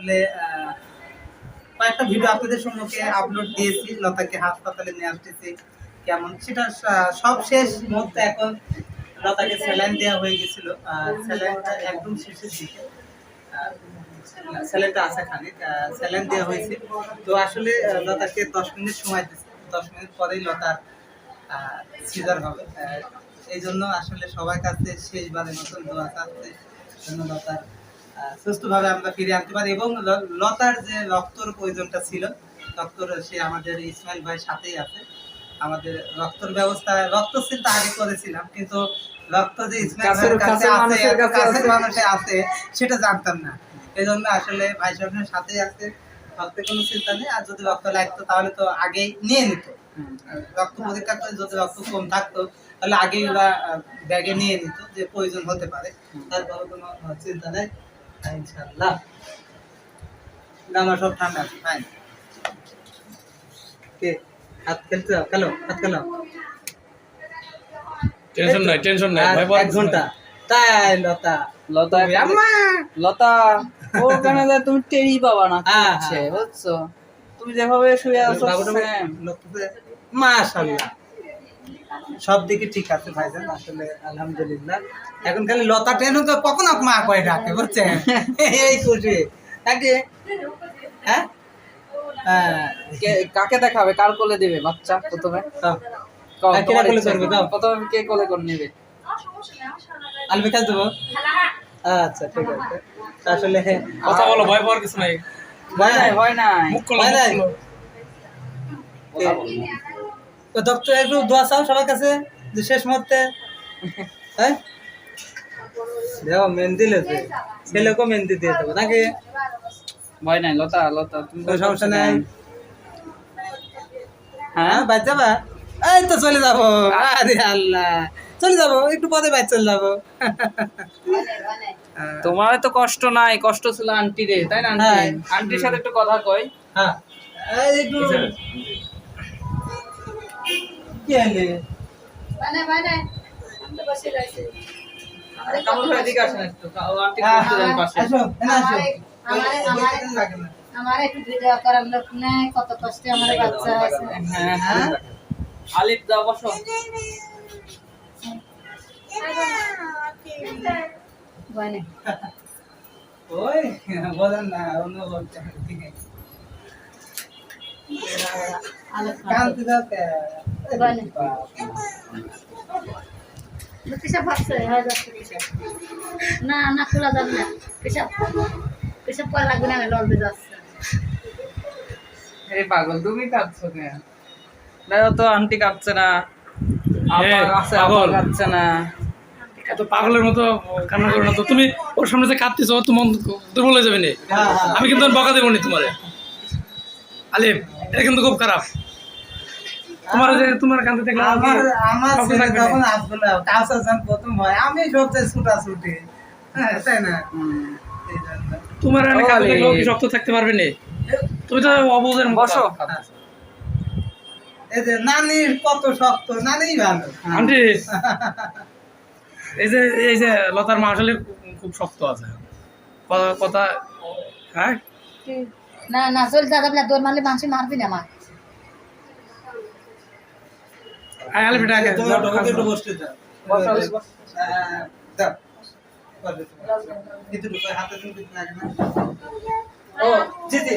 আসলে কয়েকটা ভিডিও আপনাদের সম্মুখে আপলোড দিয়েছি। লতাকে হাসপাতালে নিয়ে আসতেছি। কেমন? সেটা সব শেষ মুহূর্তে এখন লতাকে স্যালাইন দেওয়া হয়ে গেছিল। একদম শেষের দিকে। স্যালাইনটা আছে খানিক। স্যালাইন দেওয়া হয়েছে। তো আসলে লতাকে দশ মিনিট সময় দিচ্ছে দশ মিনিট পরেই লতার সিজার হবে। এই জন্য আসলে সবার কাছে শেষবারের মতন দোয়া চাচ্ছে। আহ, সুস্থভাবে আমরা ফিরে আনতে পারি এবং লতার যে রক্তর প্রয়োজনটা ছিল রক্তর সে আমাদের ইসমাইল ভাই সাথেই আছে। আমাদের রক্তর ব্যবস্থা রক্ত চিন্তা আগে করেছিলাম কিন্তু রক্ত যে ইসমাইল ভাইয়ের কাছে আছে কাছের আছে। মানুষে আছে সেটা জানতাম না। এই জন্য আসলে ভাই সাহেবের সাথেই আছে রক্তের কোনো চিন্তা নেই আর যদি রক্ত লাগতো তাহলে তো আগেই নিয়ে নিত। রক্ত পরীক্ষা করে যদি রক্ত কম থাকতো তাহলে আগেই ওরা ব্যাগে নিয়ে নিত যে প্রয়োজন হতে পারে। তারপরে কোনো চিন্তা নেই। ইনশাল্লাহ আমার সব ঠান্ডা ফাইন কে? হাত খেলতে খেলো হাত খেলো। টেনশন নাই টেনশন নাই আর এক ঘণ্টা। তাই লতা। লতা লতা ওখানে যা তুমি টেরি পাবা না। হ্যাঁ, হ্যাঁ। বুঝছ? তুমি যেভাবে শুয়ে আছো। মাশাআল্লাহ। সব দিকে ঠিক আছে ভাইজান আসলে আলহামদুলিল্লাহ। এখন খালি লতা টেন তো কখন মা কয় ডাকে বুঝছেন? এই খুশি। তাকে হ্যাঁ? হ্যাঁ। কাকে দেখাবে? কার কোলে দেবে? বাচ্চা প্রথমে? কে কোলে করে নেবে? দেবো? আচ্ছা ঠিক আছে। আসলে কথা বলো ভয় পাওয়ার কিছু নাই। ভয় নাই ভয় নাই। ভয় নাই। তো ডক্টর একটু দোয়া চাও সবার কাছে যে শেষ মুহূর্তে। হ্যাঁ? দেখো মেহেন্দি লেছে। ছেলেকেও মেহেন্দি দিয়ে দেবো নাকি? ভয় নাই লতা লতা তুমি সমস্যা নাই? হ্যাঁ? হ্যাঁ বাইর যাবা? এই তো চলে যাব। আরে আল্লাহ। চলে যাব একটু পরে বাইর চলে যাব। তোমার তো কষ্ট নাই কষ্ট ছিল আন্টি রে তাই না হ্যাঁ। আন্টির সাথে একটু কথা কই। হ্যাঁ। এই একটু কি হলে কামড় ভাই এদিকে আসেন একটু। আন্টি হ্যাঁ, পাশে। আসো এখানে আসো। আমারে- আমারে- না। আমার একটু ভিডিও করার লোক নেই কত কষ্টে আমার বাচ্চা আছে। হ্যাঁ হ্যাঁ আলিফ যাও বসো। ভয় ওই বলেন না অন্য বলতে ঠিক আছে কান্তি দাও পেশাব ভাবছে হয়ে যাচ্ছে না না খোলা যাবে না পেশাব পেশাব করা লাগবে না লড়বে যাচ্ছে এই পাগল তুমি কাঁদছো কেন? তো আন্টি কাঁদছে না। আপা এ, আপা কাঁদছে না। এত পাগলের মতো কান্না করো না তো। তুমি ওর সামনে যে কাঁদতেছো তো মন দুর্বল হয়ে যাবে নি। হ্যাঁ হ্যাঁ। আমি কিন্তু বকা দেবো নি তোমারে। আলিফ এটা কিন্তু খুব খারাপ। তোমার যে তোমার কান্দতে দেখলে আমার আমার ছেলে তখন আসবে না কাউসার যখন প্রথম হয় আমি সবচেয়ে ছুটা ছুটি হ্যাঁ তাই না। তোমার এখানে আলিফ। দেখলেও কি শক্ত থাকতে পারবে নি? তুমি তো অবুঝের মতো। বসো। এই যে নানির কত শক্ত নানি ভালো। আন্টি এই যে এই যে লতার মা আসলে খুব শক্ত আছে। কথা- কথা হ্যাঁ? না না চল দাদা বলে দৌড় মারলে মানুষ মারবি না আমার আয় আলিফ এটা আগে। তুমি ওটা ওকে একটু বসতে দাও। বসো, আলিফ, বসো। দাও। ঢুকো, হাতে তুমি কিছু না ও। জি জি।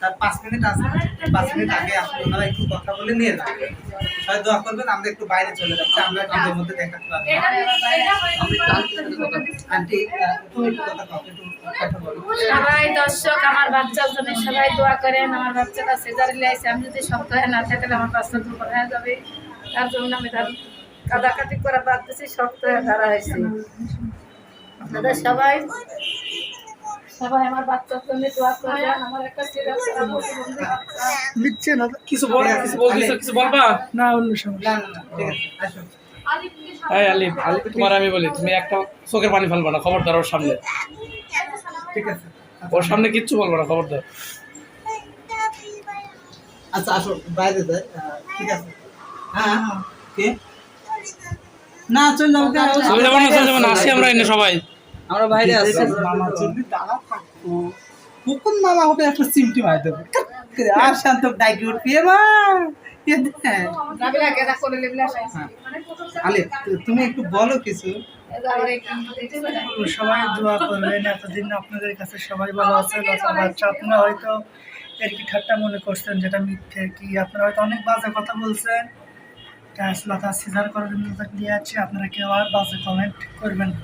তার পাঁচ মিনিট আছে। পাঁচ মিনিট আগে আসলে ওনারা একটু কথা বলে নিয়ে যাবে। সবাই দোয়া করবেন আমরা একটু বাইরে চলে যাচ্ছি আমরা ভিডিওর মধ্যে দেখাতে পারব। আন্টি সবাই দর্শক আমার বাচ্চার জন্য সবাই দোয়া করেন আমার বাচ্চাটা সিজার লাইছে আমি যদি শক্ত হয়ে না থাকলে আমার বাচ্চা দুর্বল হয়ে যাবে। তার জন্য আমি তার কাদাকাটি করা বাদ দিয়েছি শক্ত হয়ে দাঁড়া হয়েছে। আপনাদের সবাই সবাই আমার বাচ্চার জন্য দোয়া করবেন আমার একটা সিজার করা কিছু বল কিছু বলবা? না অন্য সময়। না না না ঠিক আছে আসো। এই আলিফ তোমার আমি বলি তুমি একটা চোখের পানি ফেলব না খবরদার ওর সামনে। ঠিক আছে? ওর সামনে কিচ্ছু বলব না খবরদার। আচ্ছা আসো বাইরে ঠিক আছে? হ্যাঁ কে? না চল যাব না চলে যাব না আসি আমরা এনে সবাই। আমরা বাইরে মামা যদি দাঁড়া। কখন মামা হবে? একটা সিমটি মারি দেবে। আর শান্ত ডাইকি উঠবি। এবার হ্যাঁ। তুমি একটু বলো কিছু। সবাই দোয়া করবেন, এতদিন আপনাদের কাছে সবাই ভালো আছে বাচ্চা আপনারা হয়তো এর কি ঠাট্টা মনে করছেন যেটা মিথ্যে কি? আপনারা হয়তো অনেক বাজে কথা বলছেন। লতা সিজার করার জন্য নিয়ে যাচ্ছে। আপনারা কেউ আর বাজে কমেন্ট করবেন না।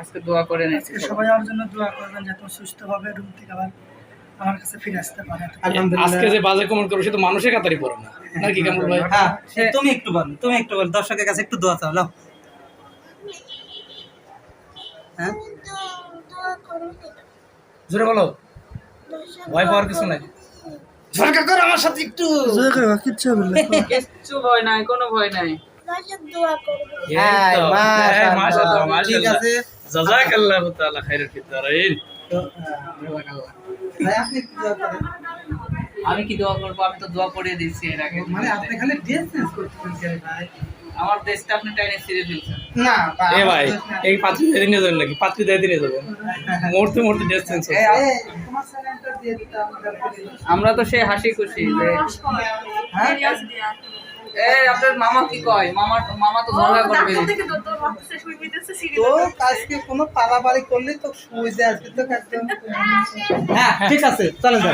আজকে দোয়া করে আজকে সবাই আমার জন্য দোয়া করবেন যাতে ও সুস্থভাবে রুম থেকে আবার আমার কাছে ফিরে আসতে পারে। আজকে যে বাজে কমেন্ট করব সে তো মানুষের কাতারি পড়ে না। নাকি কেমন ভাই? হ্যাঁ তুমি একটু বলো তুমি একটু বলো দর্শকের কাছে একটু দোয়া চাও লাও। হ্যাঁ? জোরে বলো। ভয় পাওয়ার কিছু নাই। সরকার কর আমার সাথে একটু কিচ্ছু হবে না। কিচ্ছু ভয় নাই কোনো ভয় নাই। হ্যাঁ এই তো। হ্যাঁ, মাশাআল্লাহ, ঠিক আছে। জাযাকাল্লাহু তাআলা খাইরুল ফিতারাইন আমি কি দোয়া করব? আমি তো দোয়া করে দিচ্ছি এর আগে। মানে আপনি খালি ড্রেস চেঞ্জ করতেছেন কেন ভাই? আমার দেশটা আপনি টাইনে ছিঁড়ে ফেলছেন। না এ ভাই এই পাত্রী দিয়ে নিয়ে যাবেন নাকি? পাত্রী দিয়ে যাবেন। ড্রেস চেঞ্জ আমরা তো সে হাসি খুশি যে হ্যাঁ? আপনার মামা কি কয়? মামা মামা তো ঝগড়া করবে। তো আজকে কোনো করলে তো শুয়ে যায় আজকে তো হ্যাঁ ঠিক আছে চলে যাও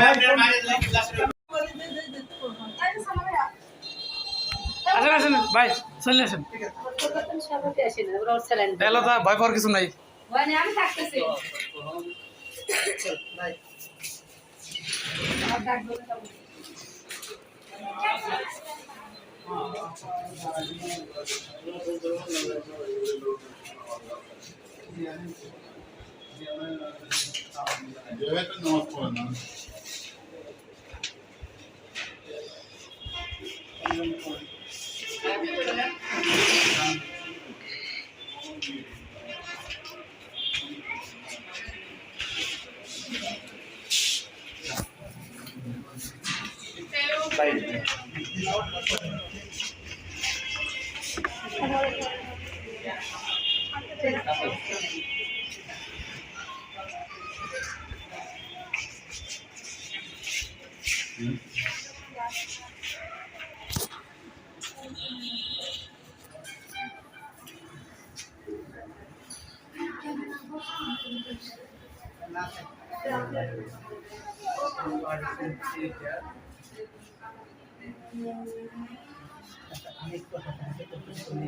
আসেন আসেন ভাই চলে আসেন। এলো তা ভয় পাওয়ার কিছু নাই। আমি থাকতেছি। Direto não, pô, não. আমি একটু ওই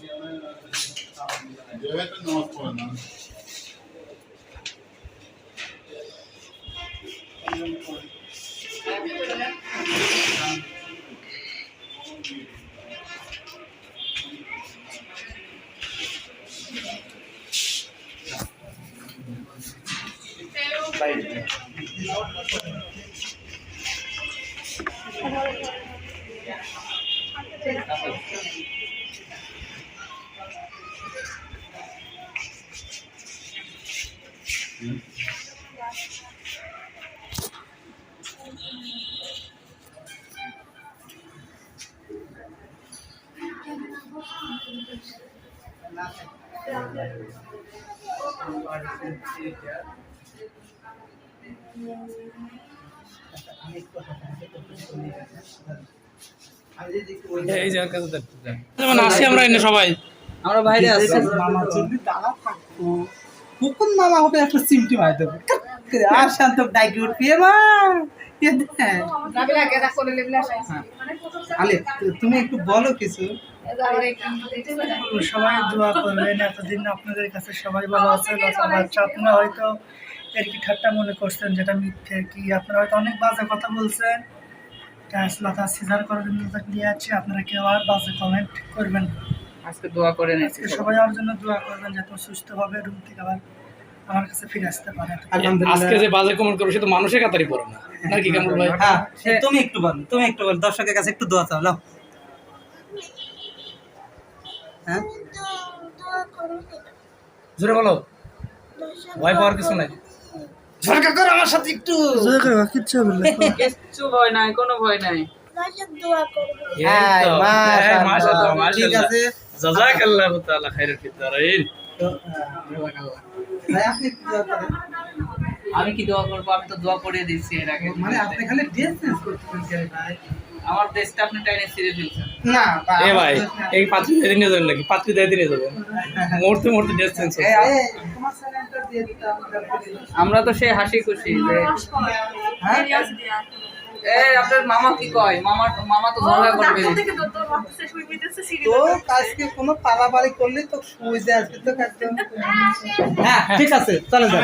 বাই আমি যদি একটু ওই এই যে যেমন আসি আমরা এনে সবাই। আমরা বাইরে আছি। মামা যদি দাঁড়া থাকতো কখন মামা হবে একটা সিমটি মারি দেবে। আর শান্ত ডাইকি উঠবি এবার লেবলা আলে, তুমি একটু বলো কিছু। সবাই দোয়া করবেন, এতদিন আপনাদের কাছে সবাই ভালো আছে বাচ্চা আপনারা হয়তো এর কি ঠাট্টা মনে করছেন যেটা মিথ্যে কি, আপনারা হয়তো অনেক বাজে কথা বলছেন। লতা সিজার করার জন্য নিয়ে যাচ্ছি, আপনারা কেউ আর বাজে কমেন্ট করবেন না। আজকে দোয়া করে নিয়েছি আজকে সবাই আমার জন্য দোয়া করবেন যাতে সুস্থভাবে রুম থেকে আবার আমার কাছে ফিরে আসতে পারে। আজকে যে বাজে কমেন্ট করো সে তো মানুষের কাতারই পড়ে না। নাকি কেমন ভাই হ্যাঁ তুমি একটু বল তুমি একটু বল দর্শকের কাছে একটু দোয়া চাও লাও হ্যাঁ? জোরে বলো। ভয় পাওয়ার কিছু নাই। সরকার কর আমার সাথে একটু। কিচ্ছু হবে না। কিচ্ছু ভয় নাই কোনো ভয় নাই। হ্যাঁ, এই তো। মাশাআল্লাহ। ঠিক আছে। জাযাকাল্লাহু তাআলা খাইরাল ফিতারাইন। আমি কি দোয়া করব? আমি তো দোয়া করে দিচ্ছি এর আগে। মানে আপনি খালি ড্রেস চেঞ্জ করতেছেন কেন? ভাই আমার দেশটা আপনি টাইনে ছিঁড়ে ফেলছেন। না এ ভাই এই পাত্রী যাবেন নাকি? পাত্রী যাবেন। মুহূর্তে ড্রেস চেঞ্জ আমরা তো সেই হাসি খুশি হ্যাঁ? এই আপনার মামা কি কয়? মামা মামা তো ঝগড়া করবে তো আজকে কোনো পালাপালি করলে তো শুয়ে আজকে তো একদম হ্যাঁ ঠিক আছে চলে যাও।